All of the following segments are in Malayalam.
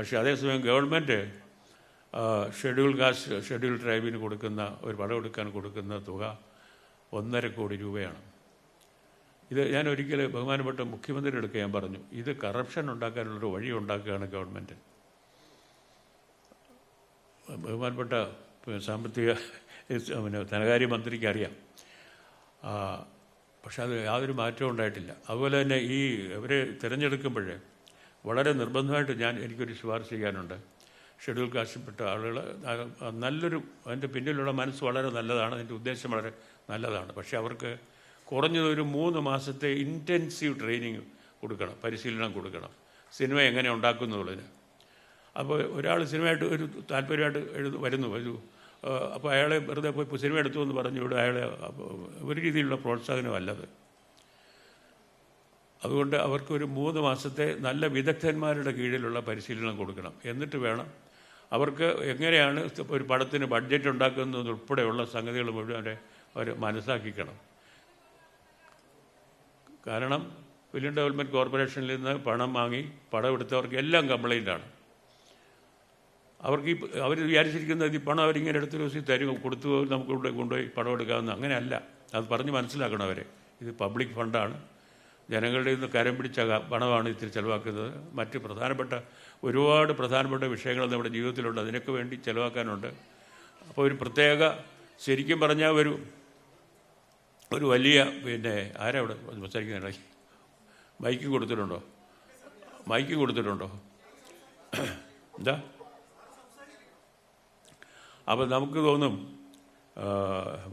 പക്ഷേ അതേസമയം ഗവൺമെന്റ് ഷെഡ്യൂൾ കാസ്റ്റ് ഷെഡ്യൂൾ ട്രൈബിന് കൊടുക്കുന്ന ഒരു പടമെടുക്കാൻ കൊടുക്കുന്ന തുക ഒന്നര കോടി രൂപയാണ്. ഇത് ഞാൻ ഒരിക്കൽ ബഹുമാനപ്പെട്ട മുഖ്യമന്ത്രി അടുക്ക ഞാൻ പറഞ്ഞു ഇത് കറപ്ഷൻ ഉണ്ടാക്കാനുള്ളൊരു വഴി ഉണ്ടാക്കുകയാണ് ഗവൺമെന്റ്. ബഹുമാനപ്പെട്ട സാമ്പത്തിക പിന്നെ ധനകാര്യ മന്ത്രിക്ക് അറിയാം പക്ഷെ അത് യാതൊരു മാറ്റവും ഉണ്ടായിട്ടില്ല. അതുപോലെ തന്നെ ഈ ഇവരെ തിരഞ്ഞെടുക്കുമ്പോഴേ വളരെ നിർബന്ധമായിട്ട് ഞാൻ എനിക്കൊരു ശുപാർശ ചെയ്യാനുണ്ട്. ഷെഡ്യൂൾ കാസ്റ്റിൽപ്പെട്ട ആളുകൾ നല്ലൊരു അതിന്റെ പിന്നിലുള്ള മനസ്സ് വളരെ നല്ലതാണ് അതിന്റെ ഉദ്ദേശം വളരെ നല്ലതാണ്. പക്ഷേ അവർക്ക് കുറഞ്ഞത് ഒരു മൂന്ന് മാസത്തെ ഇന്റൻസീവ് ട്രെയിനിങ് കൊടുക്കണം പരിശീലനം കൊടുക്കണം. സിനിമ എങ്ങനെ ഉണ്ടാക്കുന്നുള്ളതിന്. അപ്പോൾ ഒരാൾ സിനിമയായിട്ട് ഒരു താല്പര്യമായിട്ട് എഴുതു വരുന്നു ഒരു അപ്പോൾ അയാളെ വെറുതെ പോയി സിനിമ എടുത്തു എന്ന് പറഞ്ഞു ഇവിടെ അയാളെ ഒരു രീതിയിലുള്ള പ്രോത്സാഹനമല്ലത്. അതുകൊണ്ട് അവർക്കൊരു മൂന്ന് മാസത്തെ നല്ല വിദഗ്ധന്മാരുടെ കീഴിലുള്ള പരിശീലനം കൊടുക്കണം. എന്നിട്ട് വേണം അവർക്ക് എങ്ങനെയാണ് ഒരു പടത്തിന് ബഡ്ജറ്റ് ഉണ്ടാക്കുന്നത് ഉൾപ്പെടെയുള്ള സംഗതികൾ മുഴുവൻ അവരെ അവർ മനസ്സാക്കിക്കണം. കാരണം ഫിലിം ഡെവലപ്മെന്റ് കോർപ്പറേഷനിൽ നിന്ന് പണം വാങ്ങി പടം എടുത്തവർക്ക് എല്ലാം കംപ്ലൈന്റാണ് അവർക്ക് ഈ അവർ വിചാരിച്ചിരിക്കുന്നത് ഈ പണം അവരിങ്ങനെ എടുത്ത് ദിവസം തരും കൊടുത്തു നമുക്ക് ഇവിടെ കൊണ്ടുപോയി പണം എടുക്കാമെന്ന് അങ്ങനെയല്ല. അത് പറഞ്ഞ് മനസ്സിലാക്കണം അവരെ. ഇത് പബ്ലിക് ഫണ്ടാണ് ജനങ്ങളുടെ നിന്ന് കരം പിടിച്ച പണമാണ് ഇത്തിരി ചിലവാക്കുന്നത്. മറ്റ് പ്രധാനപ്പെട്ട ഒരുപാട് പ്രധാനപ്പെട്ട വിഷയങ്ങൾ നമ്മുടെ ജീവിതത്തിലുണ്ട്. അതിനൊക്കെ വേണ്ടി ചിലവാക്കാനുണ്ട്. അപ്പോൾ ഒരു പ്രത്യേക ശരിക്കും പറഞ്ഞാൽ ഒരു ഒരു വലിയ പിന്നെ ആരാ അവിടെ സംസാരിക്കുന്നുണ്ടായി മൈക്ക് കൊടുത്തിട്ടുണ്ടോ? മൈക്ക് കൊടുത്തിട്ടുണ്ടോ? എന്താ? അപ്പോൾ നമുക്ക് തോന്നും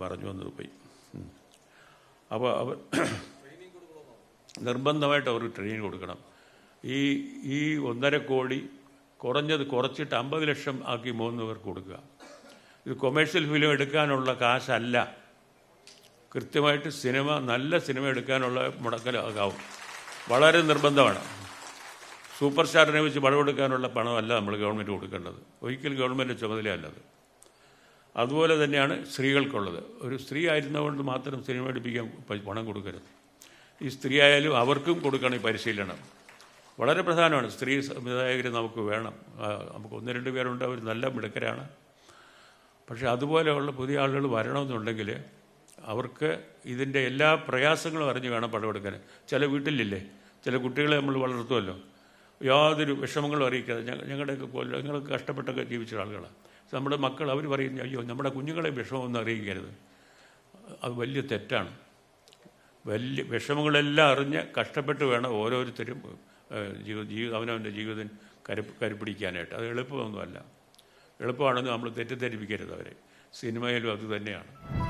പറഞ്ഞു വന്നത് പോയി. അപ്പോൾ അവർ നിർബന്ധമായിട്ട് അവർക്ക് ട്രെയിനിങ് കൊടുക്കണം. ഈ ഈ ഒന്നര കോടി കുറഞ്ഞത് കുറച്ചിട്ട് അമ്പത് ലക്ഷം ആക്കി മൂന്ന് പേർക്ക് കൊടുക്കുക. ഇത് കൊമേഴ്ഷ്യൽ ഫിലിം എടുക്കാനുള്ള കാശല്ല. കൃത്യമായിട്ട് സിനിമ നല്ല സിനിമ എടുക്കാനുള്ള മുടക്കലാകാവും. വളരെ നിർബന്ധമാണ്. സൂപ്പർ സ്റ്റാറിനെ വെച്ച് പടമെടുക്കാനുള്ള പണമല്ല നമ്മൾ ഗവൺമെന്റ് കൊടുക്കേണ്ടത്. ഒരിക്കലും ഗവൺമെന്റ് ചുമതലയല്ലത്. അതുപോലെ തന്നെയാണ് സ്ത്രീകൾക്കുള്ളത്. ഒരു സ്ത്രീ ആയിരുന്നതുകൊണ്ട് മാത്രം സിനിമ എടുപ്പിക്കാൻ പണം കൊടുക്കരുത്. ഈ സ്ത്രീ ആയാലും അവർക്കും കൊടുക്കണം ഈ പരിശീലനം. വളരെ പ്രധാനമാണ്. സ്ത്രീ സംവിധായകർ നമുക്ക് വേണം. നമുക്ക് ഒന്ന് രണ്ട് പേരുണ്ട്. അവർ നല്ല മിടുക്കരാണ്. പക്ഷേ അതുപോലെയുള്ള പുതിയ ആളുകൾ വരണമെന്നുണ്ടെങ്കിൽ അവർക്ക് ഇതിന്റെ എല്ലാ പ്രയാസങ്ങളും അറിഞ്ഞ് വേണം പടമെടുക്കാൻ ചില വീട്ടിലില്ലേ? ചില കുട്ടികളെ നമ്മൾ വളർത്തുമല്ലോ. യാതൊരു വിഷമങ്ങളും അറിയിക്കാതെ ഞങ്ങ ഞങ്ങളുടെയൊക്കെ പോലെ ഞങ്ങളൊക്കെ കഷ്ടപ്പെട്ടൊക്കെ ജീവിച്ച ആളുകളാണ് നമ്മുടെ മക്കൾ അവർ പറയുന്നു അയ്യോ നമ്മുടെ കുഞ്ഞുങ്ങളെ വിഷമമൊന്നും അറിയിക്കരുത്. അത് വലിയ തെറ്റാണ്. വലിയ വിഷമങ്ങളെല്ലാം അറിഞ്ഞ് കഷ്ടപ്പെട്ട് വേണം ഓരോരുത്തരും ജീവ ജീവി ജീവി അവനവന്റെ ജീവിതം കരു കരുപിടിക്കാനായിട്ട്. അത് എളുപ്പമൊന്നുമല്ല. എളുപ്പമാണെന്ന് നമ്മൾ തെറ്റിദ്ധരിപ്പിക്കരുത് അവരെ. സിനിമയിലും അത് തന്നെയാണ്.